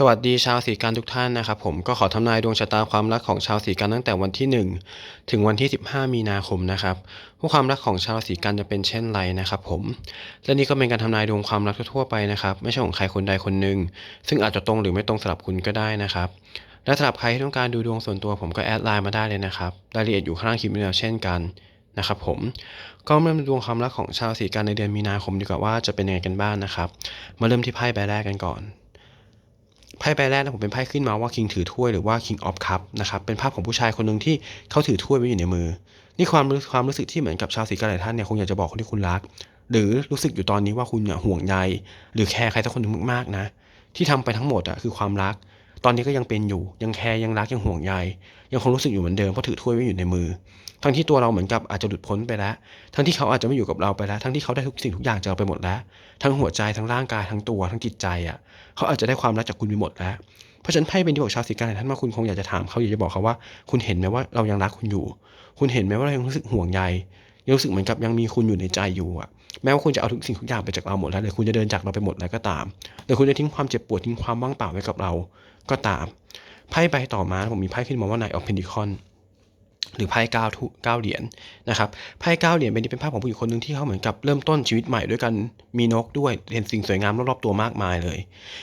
สวัสดีชาวสีกันทุกท่านนะครับผมก็ขอทำนายดวงชะตาความรักของชาวสีกันตั้งแต่วันที่ 1 ถึงวันที่ 15 มีนาคมนะครับว่าความรักของชาวสีกันจะเป็นเช่นไรนะครับผมและนี่ก็เป็นการทำนายดวงความรักทั่วไปนะครับไม่ใช่ของใครคนใดคนหนึ่งซึ่งอาจจะตรงหรือไม่ตรงสำหรับคุณก็ได้นะครับและสำหรับใครที่ต้องการดูดวงส่วนตัวผมก็แอดไลน์มาได้เลยนะครับรายละเอียดอยู่ข้างล่างคลิปนี้แล้วเช่นกันนะครับผมก็มาเริ่มดวงความรักของชาวสีกันในเดือนมีนาคมดีกว่าว่าจะเป็นยังไงกันบ้างนะครับ มาเริ่มที่ไพ่ใบแรกกันก่อน พ่ใบแรกนะผมเป็นไพ่ขึ้นมาว่า King ถือถ้วยหรือว่า King of Cup นะครับเป็นภาพของผู้ชายคนหนึ่งที่เขาถือถ้วยไว้อยู่ในมือ นี่ความรู้ความรู้สึกที่เหมือนกับชาวสีกันหลายท่านเนี่ยคงอยากจะบอกคนที่คุณรัก หรือรู้สึกอยู่ตอนนี้ว่าคุณเนี่ยห่วงใยหรือแคร์ใครสักคนหนึ่งมากๆนะ ที่ทำไปทั้งหมดอะคือความรัก ตอนนี้ก็ยังเป็นอยู่ยังแคร์ยังรักยังห่วงใยยังคงรู้สึกอยู่เหมือนเดิมเพราะถือถ้วยไว้อยู่ในมือ ทั้งที่ตัวเราเหมือนกับอาจจะหลุดพ้นไปแล้ว ทั้งที่เขาอาจจะไม่อยู่กับเราไปแล้ว ทั้งที่เขาได้ทุกสิ่งทุกอย่างจากเราไปหมดแล้ว ทั้งหัวใจ ทั้งร่างกาย ทั้งตัว ทั้งจิตใจอะ เขาอาจจะได้ความรักจากคุณไปหมดแล้ว เพราะฉะนั้นไพ่เป็นที่บอกชาวสิกายท่านว่าคุณคงอยากจะถามเขาอยากจะบอกเขาว่า คุณเห็นไหมว่าเรายังรักคุณอยู่ คุณเห็นไหมว่าเรายังรู้สึกห่วงใย ยังรู้สึกเหมือนกับยังมีคุณอยู่ในใจอยู่อะ แม้ว่าคุณจะเอาทุกสิ่งทุกอย่างไปจากเราหมดแล้วหรือคุณจะเดินจากเราไปหมดแล้วก็ตามหรือคุณจะทิ้งความเจ็บปวดทิ้งความว่างเปล่าไว้กับเรา ก็ตาม ไพ่ใบต่อมาผมมีไพ่ขึ้นมาว่านายออฟเพนดิคอน หรือไพ่เก้าทุเก้าเหรียญนะครับไพ่เก้าเหรียญเป็นที่เป็นภาพของผู้หญิงคนหนึ่งที่เขาเหมือนกับเริ่มต้นชีวิตใหม่ด้วยกันมีนกด้วยเห็นสิ่งสวยงามรอบๆตัวมากมายเลย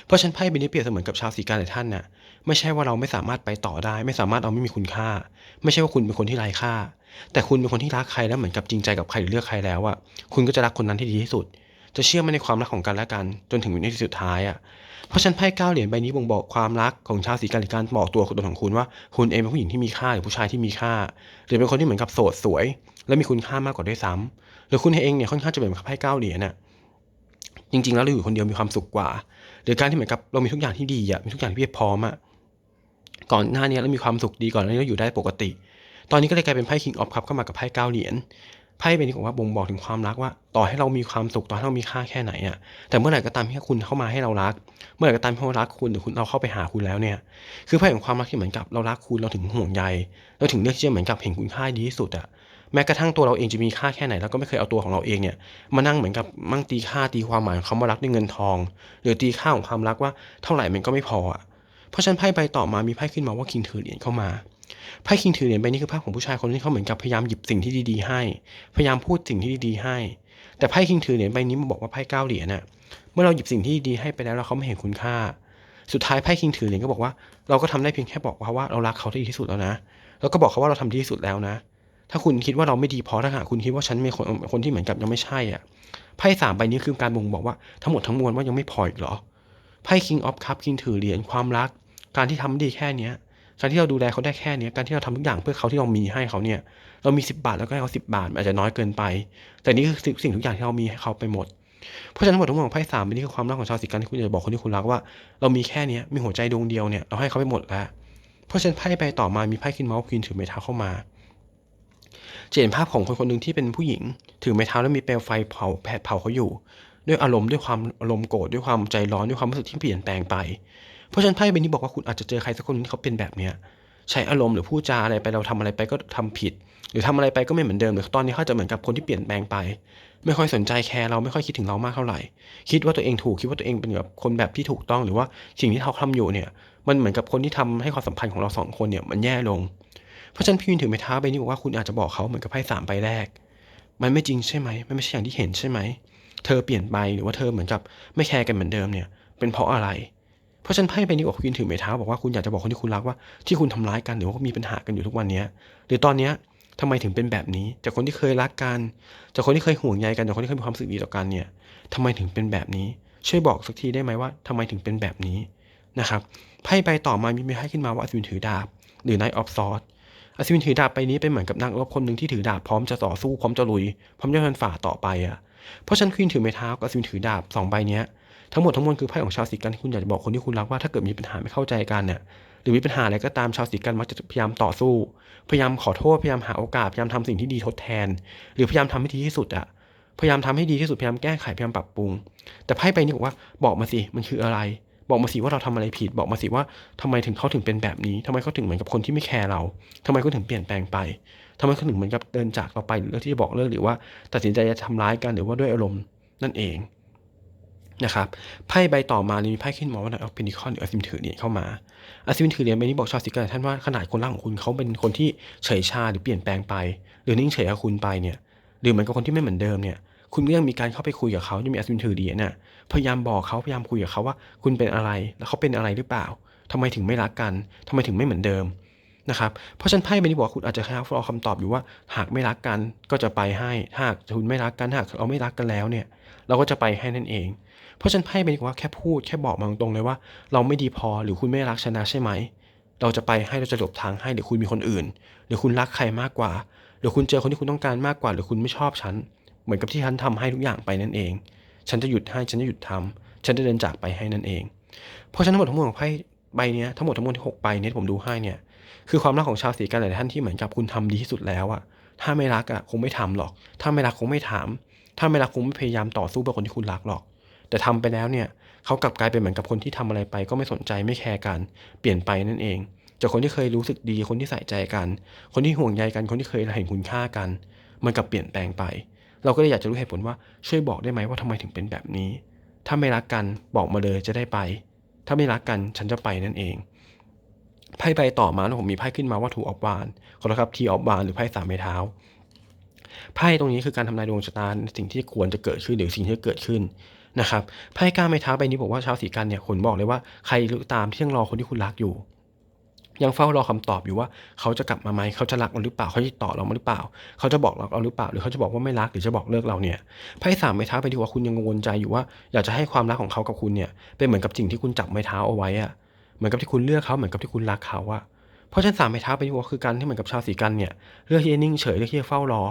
เพราะฉันไพ่ใบนี้เปรียบเสมือนกับชาวสีการหลายท่านน่ะไม่ใช่ว่าเราไม่สามารถไปต่อได้ ไม่สามารถเอาไม่มีคุณค่า ไม่ใช่ว่าคุณเป็นคนที่ไร้ค่า แต่คุณเป็นคนที่รักใครแล้วเหมือนกับจริงใจกับใครหรือเลือกใครแล้วอะคุณก็จะรักคนนั้นที่ดีที่สุด จะเชื่อมั่นในความรักของกันและกัน จนถึงวินาทีสุดท้ายอะเพราะฉันไพ่เก้าเหรียญใบนี้บ่งบอกความรักของชาวสีกันหรือการบอกตัวตนของคุณว่าคุณเองเป็นผู้หญิงที่มีค่าหรือผู้ชายที่มีค่า หรือเป็นคนที่เหมือนกับโสดสวย และมีคุณค่ามากกว่าด้วยซ้ำหรือคุณเองเนี่ยค่อนข้างจะเป็นเหมือนกับไพ่เก้าเหรียญน่ะจริงๆแล้วเราอยู่คนเดียวมีความสุขกว่า หรือการที่เหมือนกับเรามีทุกอย่างที่ดีอะมีทุกอย่างที่เพียบพร้อมอะก่อนหน้านี้เรามีความสุขดีก่อนหน้านี้เราอยู่ได้ปกติ ตอนนี้ก็เลยกลายเป็นไพ่ King of Cup เข้ามากับไพ่เก้าเหรียญ ไพ่ใบนี้ผมว่าบ่งบอกถึงความรักว่า ต่อให้เรามีความสุขต่อให้เรามีค่าแค่ไหนอะแต่เมื่อไหร่ก็ตามที่คุณเข้ามาให้เรารัก เมื่อไหร่ก็ตามที่เรารักคุณหรือคุณเราเข้าไปหาคุณแล้วเนี่ย คือไพ่ของความรักที่เหมือนกับเรารักคุณเราถึงห่วงใยเราถึงเลือกที่จะเหมือนกับเห็นคุณค่าดีที่สุดอะแม้กระทั่งตัวเราเองจะมีค่าแค่ไหนเราก็ไม่เคยเอาตัวของเราเองเนี่ยมานั่งเหมือนกับมั่งตีค่าตีความหมายของคำว่ารักด้วยเงินทอง หรือตีค่าของความรักว่าเท่าไหร่มันก็ไม่พออะเพราะฉะนั้นไพ่ใบต่อมามีไพ่ขึ้นมาว่าคิงถือเหรียญเข้ามา ไพ่คิงถือเหรียญใบนี้คือภาพของผู้ชายคนที่เขาเหมือนกับพยายามหยิบสิ่งที่ดีๆให้ พยายามพูดสิ่งที่ดีๆให้ แต่ไพ่คิงถือเหรียญใบนี้มาบอกว่าไพ่เก้าเหรียญน่ะ เมื่อเราหยิบสิ่งที่ดีให้ไปแล้วแล้วเขาไม่เห็นคุณค่า สุดท้ายไพ่คิงถือเหรียญก็บอกว่า เราก็ทำได้เพียงแค่บอกเขาว่าเรารักเขาที่ดีที่สุดแล้วนะ แล้วก็บอกเขาว่าเราทำดีที่สุดแล้วนะ ถ้าคุณคิดว่าเราไม่ดีพอถ้าหากคุณคิดว่าฉันเป็นคนคนที่เหมือนกับยังไม่ใช่อะ ไพ่สามใบนี้คือการบ่งบอกว่าทั้งหมดทั้งมวลว่ายังไม่พออีกเหรอ ไพ่ King of Cup King ถือเหรียญความรัก การที่ทำดีแค่เนี้ย การที่เราดูแลเขาได้แค่เนี้ยการที่เราทำทุกอย่างเพื่อเขาที่เรามีให้เขาเนี่ย เรามีสิบบาทแล้วก็ให้เขาสิบบาทอาจจะน้อยเกินไป แต่นี่คือสิ่งทุกอย่างที่เรามีให้เขาไปหมด เพราะฉะนั้นหมดทั้งหมดของไพ่สามนี้คือความรักของชาวสิกันที่คุณจะบอกคนที่คุณรักว่า เรามีแค่เนี้ยมีหัวใจดวงเดียวเนี่ยเราให้เขาไปหมดแล้ว เพราะฉะนั้นไพ่ใบต่อมามีไพ่คินเมาส์ควีนถือไม้เท้าเข้ามาจะเห็นภาพของคนคนหนึ่งที่เป็นผู้หญิง ถือไม้เท้าแล้วมีเปลวไฟเผาแผดเผาเขาอยู่ ด้วยอารมณ์ด้วยความอารมณ์โกรธด้วยความใจร้อนด้วยความรู้สึกที่เปลี่ยนแปลงไป เพราะฉะนั้นไพ่ใบนี้บอกว่าคุณอาจจะเจอใครสักคนที่เขาเป็นแบบเนี้ยใช้อารมณ์หรือพูดจาอะไรไปเราทำอะไรไปก็ทำผิด หรือทำอะไรไปก็ไม่เหมือนเดิมหรือตอนนี้เขาจะเหมือนกับคนที่เปลี่ยนแปลงไป ไม่ค่อยสนใจแคร์เราไม่ค่อยคิดถึงเรามากเท่าไหร่ คิดว่าตัวเองถูกคิดว่าตัวเองเป็นแบบคนแบบที่ถูกต้องหรือว่าสิ่งที่เขาทำอยู่เนี่ย มันเหมือนกับคนที่ทำให้ความสัมพันธ์ของเราสองคนเนี่ยมันแย่ลง เพราะฉะนั้นพี่วินถือไม้เท้าใบนี้บอกว่าคุณอาจจะบอกเขาเหมือนกับไพ่สามใบแรก มันไม่จริงใช่ไหมมันไม่ใช่อย่างที่เห็นใช่ไหมเธอเปลี่ยนไปหรือว่าเธอเหมือนกับไม่แคร์กันเหมือนเดิมเนี่ย เป็นเพราะอะไร เพราะฉันไพ่ใบนี้บอกคุณถือไม้เท้าบอกว่าคุณอยากจะบอกคนที่คุณรักว่าที่คุณทำร้ายกันหรือว่ามีปัญหากันอยู่ทุกวันนี้หรือตอนเนี้ยทำไมถึงเป็นแบบนี้ จากคนที่เคยรักกัน จากคนที่เคยห่วงใยกัน จากคนที่เคยมีความสึกดีต่อกันเนี่ยทำไมถึงเป็นแบบนี้ ช่วยบอกสักทีได้ไหมว่าทำไมถึงเป็นแบบนี้นะครับไพ่ใบต่อมามีไพ่ขึ้นมาว่าอัศวินถือดาบ หรือ Knight of s w o r d อัศวินถือดาบไปนี้เป็นเหมือนกับนักรบคนหนึ่งที่ถือดาบพร้อมจะต่อสู้พร้อมจะลุยพร้อมจะฟันฝ่าต่อไปอะเพราะฉันควีนถือไม้เท้ากับอัศวินถือดาบสองใบเนี้ย ทั้งหมดทั้งมวลคือไพ่ของชาวสีกันที่คุณอยากจะบอกคนที่คุณรักว่าถ้าเกิดมีปัญหาไม่เข้าใจกันเนี่ยหรือมีปัญหาอะไรก็ตามชาวสีกันมักจะพยายามต่อสู้ พยายามขอโทษพยายามหาโอกาสพยายามทำสิ่งที่ดีทดแทน หรือพยายามทำให้ดีที่สุดอะพยายามทำให้ดีที่สุดพยายามแก้ไขพยายามปรับปรุง แต่ไพ่ใบนี้บอกว่าบอกมาสิมันคืออะไร บอกมาสิว่าเราทำอะไรผิด บอกมาสิว่าทำไมถึงเขาถึงเป็นแบบนี้ทำไมเขาถึงเหมือนกับคนที่ไม่แคร์เราทำไมเขาถึงเปลี่ยนแปลงไปทำไมเขาถึงเหมือนกับเดินจากเราไปหรือเลือกที่จะบอกเลิกหรือว่า ตัดสินใจจะทำร้ายกันหรือว่าด้วยอารมณ์นั่นเอง นะครับไพ่ใบต่อมามีไพ่ขึ้นมาว่าเอาเพนิคอนหรืออาซิมถือเหรียญเข้ามาอาซิมถือเหรียญใบนี้บอกชาวสิกันท่านว่าขนาดคนร่างของคุณเขาเป็นคนที่เฉยชาหรือเปลี่ยนแปลงไป หรือนิ่งเฉยกับคุณไปเนี่ยหรือเหมือนกับคนที่ไม่เหมือนเดิมเนี่ยคุณก็ยังมีการเข้าไปคุยกับเขาจะมีอาซิมถือเหรียญน่ะพยายามบอกเขาพยายามคุยกับเขาว่า คุณเป็นอะไรแล้วเขาเป็นอะไรหรือเปล่าทำไมถึงไม่รักกันทำไมถึงไม่เหมือนเดิมนะครับเพราะฉะนั้นไพ่ใบนี้บอกคุณอาจจะให้รอคำตอบอยู่ว่า หากไม่รักกันก็จะไปให้ถ้าหากคุณไม่รักกันถ้าหากเราไม่รักกันแล้วเนี่ย เราก็จะไปให้นั่นเอง เพราะฉันไพ่เป็นว่าแค่พูดแค่บอกมาตรงๆเลยว่า เราไม่ดีพอหรือคุณไม่รักชนะใช่ไหม เราจะไปให้เราจะหลบทางให้หรือคุณมีคนอื่น หรือคุณรักใครมากกว่า หรือคุณเจอคนที่คุณต้องการมากกว่า หรือคุณไม่ชอบฉัน เหมือนกับที่ฉันทำให้ทุกอย่างไปนั่นเอง ฉันจะหยุดให้ฉันจะหยุดทำฉันจะเดินจากไปให้นั่นเอง เพราะฉะนั้นทั้งหมดทั้งมวลของไพ่ใบนี้ทั้งหมดทั้งมวลที่หกใบนี้ผมดูให้เนี่ยคือความรักของชาวสีกันหลายท่านที่เหมือนกับคุณทำดีที่สุดแล้วอะถ้าไม่รักอะคงไม่ทำหรอก ถ้าไม่รักคงไม่ถาม ถ้าไม่รักคงไม่พยายามต่อสู้เพื่อคนที่คุณรักหรอก แต่ทำไปแล้วเนี่ยเขากลับกลายเป็นเหมือนกับคนที่ทำอะไรไป ก็ไม่สนใจไม่แคร์กันเปลี่ยนไปนั่นเอง จากคนที่เคยรู้สึกดีคนที่ใส่ใจกัน คนที่ห่วงใยกันคนที่เคยเห็นคุณค่ากัน มันกลับเปลี่ยนแปลงไป เราก็เลยอยากจะรู้เหตุผลว่าช่วยบอกได้ไหมว่าทำไมถึงเป็นแบบนี้ ถ้าไม่รักกันบอกมาเลยจะได้ไป ถ้าไม่รักกันฉันจะไปนั่นเองไพ่ใบต่อมาแล้วผมมีไพ่ขึ้นมาว่าถูออฟวานขอโทษครับทีออฟวานหรือไพ่สามไม้เท้าไพ่ตรงนี้คือการทำนายดวงชะตาสิ่งที่ควรจะเกิดขึ้นหรือสิ่งที่เกิดขึ้น นะครับไพ่ก้าไม้เท้าใบนี้บอกว่าชาวสีกันเนี่ยคนบอกเลยว่าใครตามที่ยังรอคนที่คุณรักอยู่ ยังเฝ้ารอคำตอบอยู่ว่าเขาจะกลับมาไหมเขาจะรักเราหรือเปล่าเขาจะต่อเราหรือเปล่า เขาจะบอกเราหรือเปล่า หรือเขาจะบอกว่าไม่รักหรือจะบอกเลิกเราเนี่ยไพ่สามไม้เท้าไปดีว่าคุณยังกังวลใจอยู่ว่า อยากจะให้ความรักของเขากับคุณเนี่ยเป็นเหมือนกับสิ่งที่คุณจับไม้เท้าเอาไว้อะเหมือนกับที่คุณเลือกเขาเหมือนกับที่คุณรักเขาอะเพราะฉะนั้นสามไม้เท้าไปดีว่าคือการที่เหมือนกับชาวสีกันเนี่ยเลือกที่จะนิ่งเฉยเลือกที่จะเฝ้ารอ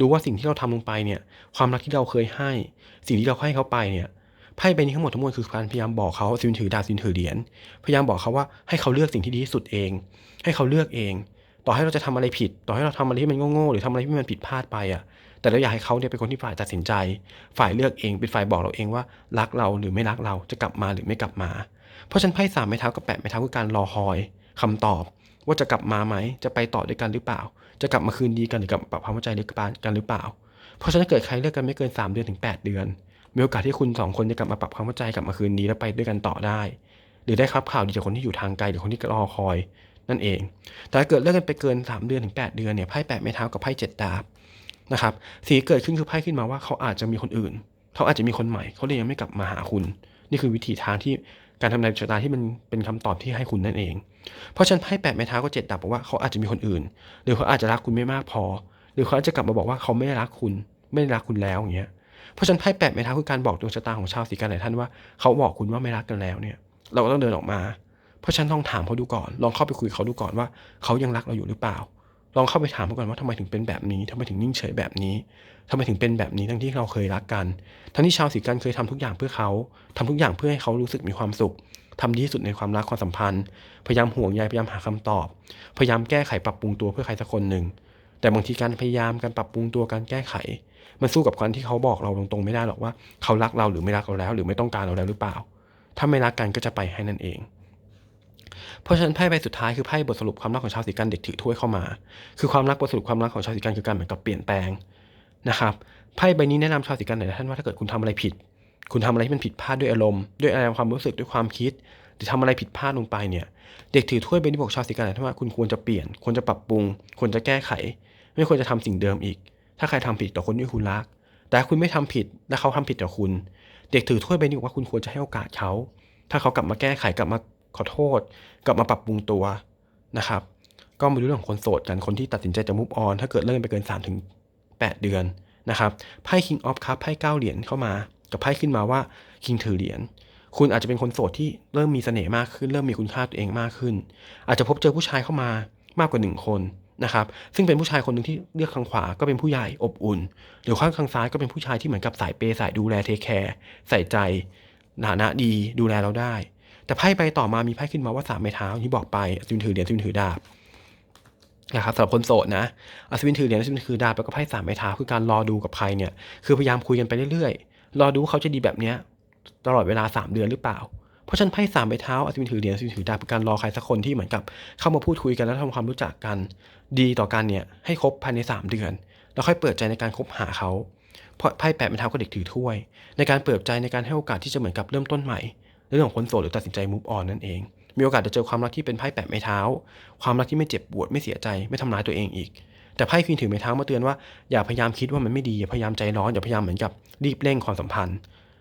ดูว่าสิ่งที่เราทำลงไปเนี่ย ความรักที่เราเคยให้ สิ่งที่เราให้เขาไปเนี่ยไพ่ใบนี้ทั้งหมดทั้งมวลคือการพยายามบอกเขาซินถือดาบซินถือเหรียญพยายามบอกเขาว่าให้เขาเลือกสิ่งที่ดีที่สุดเอง ให้เขาเลือกเอง ต่อให้เราจะทำอะไรผิด ต่อให้เราทำอะไรที่มันโง่ๆหรือทำอะไรที่มันผิดพลาดไปอะ แต่เราอยากให้เขาเนี่ยเป็นคนที่ฝ่ายตัดสินใจ ฝ่ายเลือกเองเป็นฝ่ายบอกเราเองว่ารักเราหรือไม่รักเราจะกลับมาหรือไม่กลับมา เพราะฉันไพ่สามไม้เท้ากับแปดไม้เท้าคือการรอคอยคำตอบว่าจะกลับมาไหมจะไปต่อด้วยกันหรือเปล่า จะกลับมาคืนดีกันหรือกลับปรับความเข้าใจหรือกันหรือเปล่า เพราะฉะนั้นเกิดใครเลิกกันไม่เกิน 3 เดือนถึง 8 เดือนมีโอกาสที่คุณสองคนจะกลับมาปรับความเข้าใจกลับมาคืนดีแล้วไปด้วยกันต่อได้ หรือได้ครับข่าวดีจากคนที่อยู่ทางไกลหรือคนที่รอคอย นั่นเอง แต่ถ้าเกิดเลิกกันไปเกิน 3 เดือนถึง 8 เดือนเนี่ยไพ่แปดไม้เท้ากับไพ่เจ็ดดาบนะครับสีเกิดขึ้นคือไพ่ขึ้นมาว่าเขาอาจจะมีคนอื่น เขาอาจจะมีคนใหม่ เขาเลยยังไม่กลับมาหาคุณ นี่คือวิธีทางที่ การทำนายชะตาที่มันเป็นคำตอบที่ให้คุณนั่นเอง เพราะฉันไพ่แปดไม้เท้าก็เจ็ดดาบบอกว่าเขาอาจจะมีคนอื่น หรือเขาอาจจะรักคุณไม่มากพอ หรือเขาอาจจะกลับมาบอกว่าเขาไม่รักคุณ ไม่รักคุณแล้วอย่างเงี้ย เพราะฉันไพ่แปดไม้เท้าคือการบอกดวงชะตาของชาวสีกันหลายท่านว่าเขาบอกคุณว่าไม่รักกันแล้วเนี่ย เราก็ต้องเดินออกมา เพราะฉันต้องถามเขาดูก่อน ลองเข้าไปคุยเขาดูก่อนว่าเขายังรักเราอยู่หรือเปล่า ลองเข้าไปถามเขาก่อนว่าทำไมถึงเป็นแบบนี้ทำไมถึงนิ่งเฉยแบบนี้ทำไมถึงเป็นแบบนี้ทั้งที่เราเคยรักกัน ทั้งที่ชาวสีกันเคยทำทุกอย่างเพื่อเขาทำทุกอย่างเพื่อให้เขารู้สึกมีความสุขทำดีที่สุดในความรักความสัมพันธ์ พยายามห่วงใยพยายามหาคำตอบ พยายามแก้ไขปรับปรุงตัวเพื่อใครสักคนหนึ่งแต่บางทีการพยายามการปรับปรุงตัวการแก้ไข มันสู้กับการที่เขาบอกเราตรงๆไม่ได้หรอกว่าเขารักเราหรือไม่รักเราแล้ว หรือไม่ต้องการเราแล้วหรือเปล่า ถ้าไม่รักกันก็จะไปให้นั่นเอง เพราะฉะนั้นไพ่ใบสุดท้ายคือไพ่บทสรุปความรักของชาวสีกันเด็กถือถ้วยเข้ามา คือความรักบทสรุปความรักของชาวสีกันคือการเหมือนกับเปลี่ยนแปลงนะครับไพ่ใบนี้แนะนำชาวสีกันหน่อยท่านว่าถ้าเกิดคุณทำอะไรผิด คุณทำอะไรที่มันผิดพลาดด้วยอารมณ์ด้วยอะไรความรู้สึกด้วยความคิดหรือทำอะไรผิดพลาดลงไปเนี่ยเด็กถือถ้วยใบนี้บอกชาวสีกันหน่อยท่านว่าคุณควรจะเปลี่ยนควรจะปรับปรุงควรจะแก้ไข ไม่ควรจะทำสิ่งเดิมอีก ถ้าใครทำผิดต่อคนที่คุณรัก แต่คุณไม่ทำผิดและเขาทำผิดต่อคุณ เด็กถือถ้วยใบนี้บอกว่าคุณควรจะให้โอกาสเขาถ้าเขากลับมาแก้ไขกลับมา ขอโทษกลับมาปรับปรุงตัวนะครับ ก็มาดูเรื่องของคนโสดกันคนที่ตัดสินใจจะมุฟออนถ้าเกิดเลิกไปเกิน3ถึง8เดือนนะครับไพ่ King of Cup ไพ่เก้าเหรียญเข้ามา กับไพ่ขึ้นมาว่า King ถือเหรียญคุณอาจจะเป็นคนโสดที่เริ่มมีเสน่ห์มากขึ้น เริ่มมีคุณค่าตัวเองมากขึ้น อาจจะพบเจอผู้ชายเข้ามามากกว่าหนึ่งคนนะครับซึ่งเป็นผู้ชายคนหนึ่งที่เลือกข้างขวาก็เป็นผู้ใหญ่อบอุ่น หรือข้างข้างซ้ายก็เป็นผู้ชายที่เหมือนกับสายเปย์สายดูแลเทคแคร์ใส่ใจฐานะดีดูแลเราได้ แต่ไพ่ใบต่อมามีไพ่ขึ้นมาว่าสามไม้เท้าที่บอกไปซินถือเหรียญซินถือดาบนะครับสำหรับคนโสดนะอัศวินถือเหรียญอัศวินถือดาบแล้วก็ไพ่สามไม้เท้าคือการรอดูกับใครเนี่ยคือพยายามคุยกันไปเรื่อยๆ รอดูเขาจะดีแบบเนี้ยตลอดเวลา 3 เดือนหรือเปล่า เพราะฉันไพ่สามใบเท้าอัศวินถือเหรียญอัศวินถือดาบเป็นการรอใครสักคนที่เหมือนกับ เข้ามาพูดคุยกันแล้วทำความรู้จักกัน ดีต่อกันเนี่ยให้ครบภายใน 3 เดือน แล้วค่อยเปิดใจในการคบหาเขาเพราะไพ่แปดไม้เท้าก็เด็กถือถ้วย ในการเปิดใจในการให้โอกาสที่จะเหมือนกับเริ่มต้นใหม่ เรื่องของคนโสดหรือตัดสินใจ move on นั่นเอง มีโอกาสจะเจอความรักที่เป็นไพ่แปดไม้เท้า ความรักที่ไม่เจ็บปวดไม่เสียใจไม่ทำร้ายตัวเองอีก แต่ไพ่ควีนถือไม้เท้ามาเตือนว่าอย่าพยายามคิดว่ามันไม่ดีอย่าพยายามใจร้อนอย่าพยายามเหมือนกับรีบเร่งความสัมพันธ์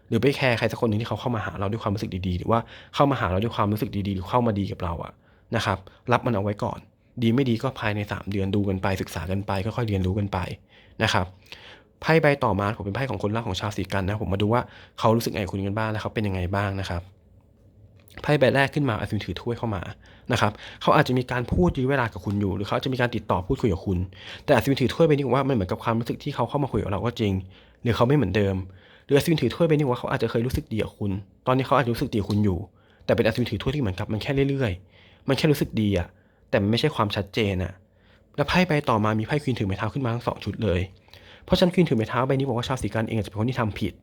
หรือไปแคร์ใครสักคนหนึ่งที่เขาเข้ามาหาเราด้วยความรู้สึกดีๆ หรือว่าเข้ามาหาเราด้วยความรู้สึกดีๆ หรือเข้ามาดีกับเราอะนะครับรับมันเอาไว้ก่อน ดีไม่ดีก็ภายใน 3 เดือนดูกันไปศึกษากันไปค่อยๆเรียนรู้กันไปนะครับไพ่ใบต่อมาผมเป็นไพ่ของคนรักของชาวสีกันนะผมมาดูว่าเขารู้สึกไงคุณกันบ้างแล้วเขาเป็นยังไงบ้างนะครับ ไพ่ใบแรกขึ้นมาอาจจะถือถ้วยเข้ามานะครับเขาอาจจะมีการพูดยื้อเวลากับคุณอยู่ หรือเขาจะมีการติดต่อพูดคุยกับคุณ แต่อาจจะถือถ้วยใบนี้ผมว่ามันเหมือนกับความรู้สึกที่เขาเข้ามาคุยกับเราก็จริง หรือเขาไม่เหมือนเดิม หรืออัศวินถือถ้วยใบนี้ว่าเขาอาจจะเคยรู้สึกดีกับคุณ ตอนนี้เขาอาจจะรู้สึกดีกับคุณอยู่ แต่เป็นอัศวินถือถ้วยที่เหมือนกับมันแค่เรื่อยๆ มันแค่รู้สึกดีอะแต่มันไม่ใช่ความชัดเจนอะแล้วไพ่ใบต่อมามีไพ่ควีนถือไม้เท้าขึ้นมาทั้งสองชุดเลย เพราะฉันควีนถือไม้เท้าใบนี้บอกว่าชาวสีกันเองอาจจะเป็นคนที่ทำผิด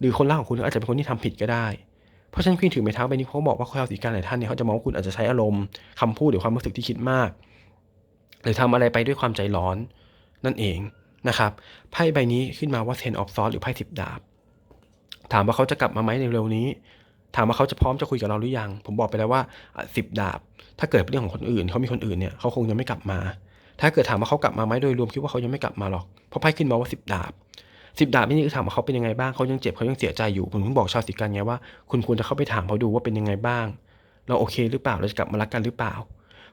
หรือคนร่างของคุณอาจจะเป็นคนที่ทำผิดก็ได้ เพราะฉะนันควีนถือไม้เท้าใบนี้เขาบอกว่าชาวสีกันหลายท่านเนี่ยเขาจะมองว่าคุณอาจจะใช้อารมณ์คำพูดหรือความรู้สึกที่คิดมาก หรือทำอะไรไปด้วยความใจร้อน นั่นเองนะครับไพ่ใบนี้ขึ้นมาว่า ten of swords หรือไพ่สิบดาบ ถามว่าเขาจะกลับมาไหมในเร็วนี้ ถามว่าเขาจะพร้อมจะคุยกับเราหรือยัง ผมบอกไปแล้วว่าสิบดาบ ถ้าเกิดเป็นเรื่องของคนอื่นเขามีคนอื่นเนี่ยเขาคงยังไม่กลับมา ถ้าเกิดถามว่าเขากลับมาไหมโดยรวมคิดว่าเขายังไม่กลับมาหรอกเพราะไพ่ขึ้นมาว่าสิบดาบ สิบดาบนี่คือถามว่าเขาเป็นยังไงบ้างเขายังเจ็บเขายังเสียใจอยู่ผมถึงบอกชาวสิกันไงว่าคุณควรจะเข้าไปถามเขาดูว่าเป็นยังไงบ้าง เราโอเคหรือเปล่าเราจะกลับมารักกันหรือเปล่า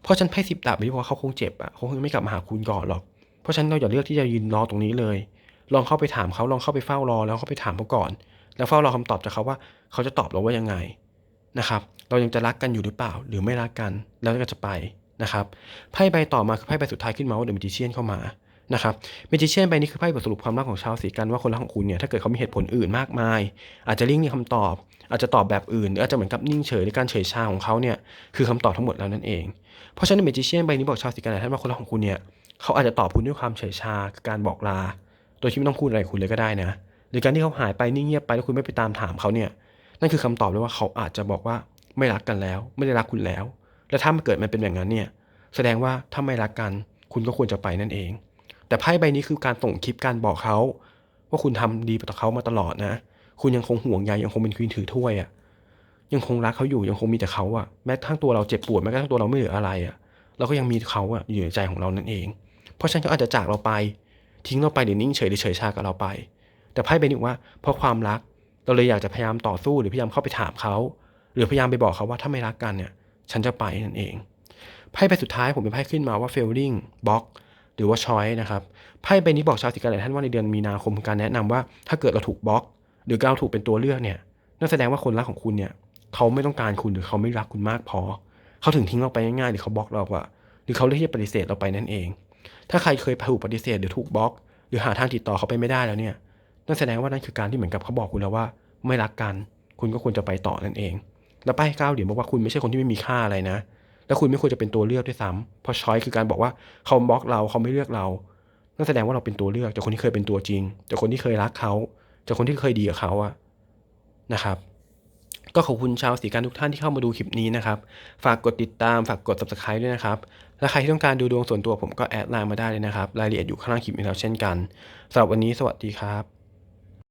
เพราะฉันไพ่สิบดาบไม่บอกว่าเขาคงเจ็บอะเขาคงไม่กลับมาหาคุณก่อนหรอก เพราะฉันเราอย่าเลือกที่จะยืนรอตรงนี้เลย ลองเข้าไปถามเขาลองเข้าไปเฝ้ารอแล้วเข้าไปถามเขาก่อน แล้วเฝ้ารอคำตอบจากเขาว่าเขาจะตอบเราว่ายังไงนะครับ เรายังจะรักกันอยู่หรือเปล่า หรือไม่รักกันแล้วก็จะไปนะครับไพ่ใบต่อมาคือไพ่ใบสุดท้ายขึ้นมาว่าเดอะมิจิเชียนเข้ามา นะครับเมจิเชียนใบนี้คือไพ่บทสรุปความรักของชาวสีกันว่าคนรักของคุณเนี่ยถ้าเกิดเขามีเหตุผลอื่นมากมาย อาจจะเลี่ยงในคำตอบ อาจจะตอบแบบอื่น หรืออาจจะเหมือนกับนิ่งเฉยหรือการเฉยชาของเขาเนี่ยคือคำตอบทั้งหมดแล้วนั่นเอง เพราะฉะนั้นเมจิเชียนใบนี้บอกชาวสีกันหลายท่านว่าคนรักของคุณเนี่ยเขาอาจจะตอบคุณด้วยความเฉยชาการบอกลา โดยที่ไม่ต้องพูดอะไรคุณเลยก็ได้นะ หรือการที่เขาหายไปนิ่งเงียบไปแล้วคุณไม่ไปตามถามเขาเนี่ยนั่นคือคำตอบเลยว่าเขาอาจจะบอกว่าไม่รักกันแล้ว ไม่ได้รักคุณแล้ว และถ้ามันเกิดมันเป็นอย่างนั้นเนี่ยแสดงว่าถ้าไม่รักกัน คุณก็ควรจะไปนั่นเอง แต่ไพ่ใบนี้คือการส่งคลิปการบอกเขา ว่าคุณทำดีต่อเขามาตลอดนะ คุณยังคงห่วงใยยังคงเป็นควีนถือถ้วยอะ่ะยังคงรักเขาอยู่ยังคงมีแต่เขาอะ่ะแม้ทั้งตัวเราเจ็บปวดแม้กระทั่งตัวเราไม่เหลืออะไรอะ่ะเราก็ยังมีเขาอะ่ะอยู่ในใจของเรานั่นเอง เพราะฉะนั้นเขาอาจจะจากเราไป ทิ้งเราไปหรือนิ่งเฉยหรือเฉยชากับเราไป แต่ไพ่ใบนี้ว่าเพราะความรักเราเลยอยากจะพยายามต่อสู้หรือพยายามเข้าไปถามเขาหรือพยายามไปบอกเขาว่าถ้าไม่รักกันเนี่ย ฉันจะไปนั่นเองไพ่ใบสุดท้ายผมเป็นไพ่ขึ้นมาว่า failing block หรือว่า choice นะครับไพ่ใบนี้บอกชาวสิกันหลายท่านว่าในเดือนมีนาคมการแนะนำว่าถ้าเกิดเราถูกบล็อก หรือเราถูกเป็นตัวเลือกเนี่ยนั่นแสดงว่าคนรักของคุณเนี่ยเขาไม่ต้องการคุณหรือเขาไม่รักคุณมากพอ เขาถึงทิ้งเราไปง่ายๆหรือเขาบล็อกเราอะหรือเขาเลือกที่จะปฏิเสธเราไปนั่นเอง ถ้าใครเคยถูกปฏิเสธหรือถูกบล็อก หรือหาทางติดต่อเขาไปไม่ได้แล้วเนี่ยนั่นแสดงว่านั่นคือการที่เหมือนกับเขาบอกคุณแล้วว่า ไม่รักกัน คุณก็ควรจะไปต่อนั่นเอง แล้วป้ายก้าวเหรียญบอกว่าคุณไม่ใช่คนที่ไม่มีค่าอะไรนะ และคุณไม่ควรจะเป็นตัวเลือกด้วยซ้ำเพราะช้อยคือการบอกว่าเขาบล็อกเราเขาไม่เลือกเรานั่นแสดงว่าเราเป็นตัวเลือกจากคนที่เคยเป็นตัวจริงจากคนที่เคยรักเขาจากคนที่เคยดีกับเขาอะนะครับก็ขอบคุณชาวสีการทุกท่านที่เข้ามาดูคลิปนี้นะครับ ฝากกดติดตามฝากกด subscribe ด้วยนะครับ และใครที่ต้องการดูดวงส่วนตัวผมก็แอดไลน์มาได้เลยนะครับ รายละเอียดอยู่ข้างล่างคลิปนี้แล้วเช่นกันสำหรับวันนี้สวัสดีครับ